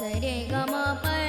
再练一 it 呗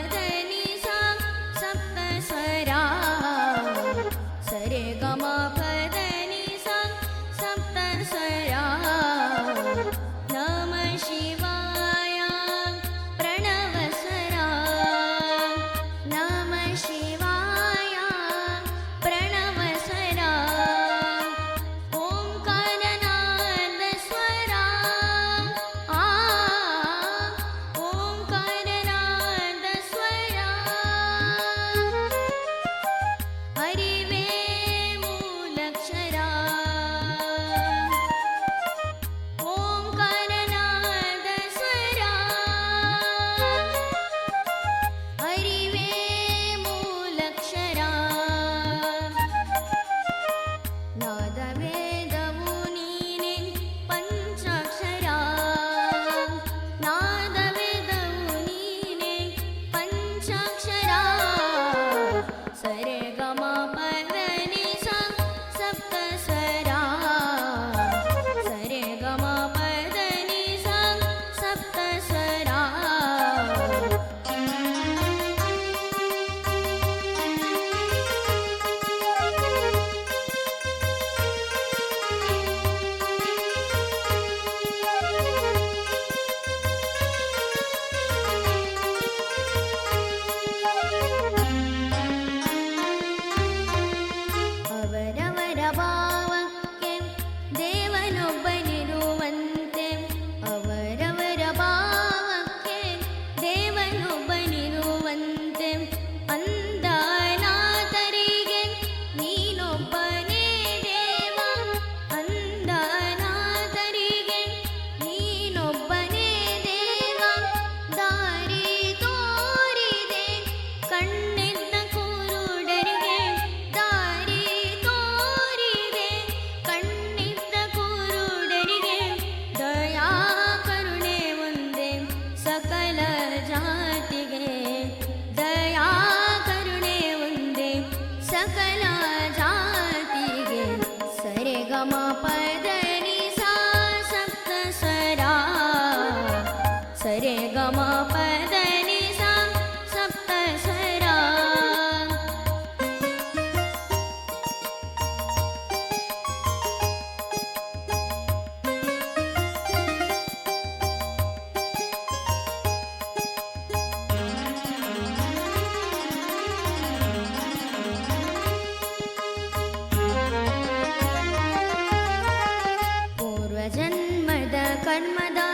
கர்மதா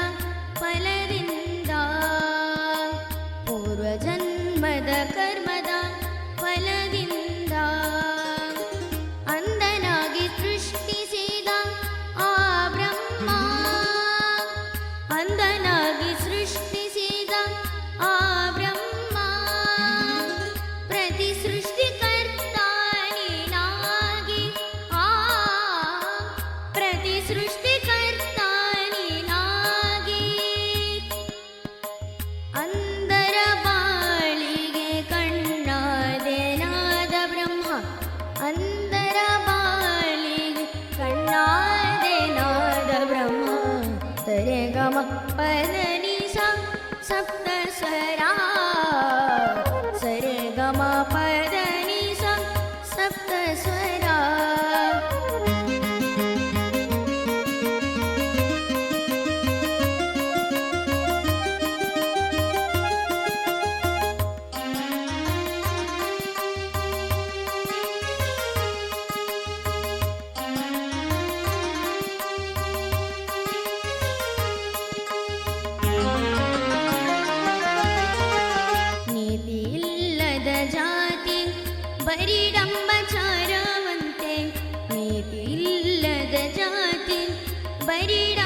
பலவிந்தா பூர்வ ஜன்மத கர்மதா பலவிந்தா அந்தனாகி திருஷ்டி செய்த ஆ பிரம்மா. அந்தனாகி சிருஷ்டி செய்த ஆ பிரம்மா. பிரதி சிருஷ்டி கர்த்தானி நாகி. ஆ பிரதி சிருஷ்டி ಸಪ್ತ ಬರಿಡಂಬ ಚಾರಾವಂತೆ ನೀತಿಲ್ಲದ ಜಾತಿ ಬರಿಡ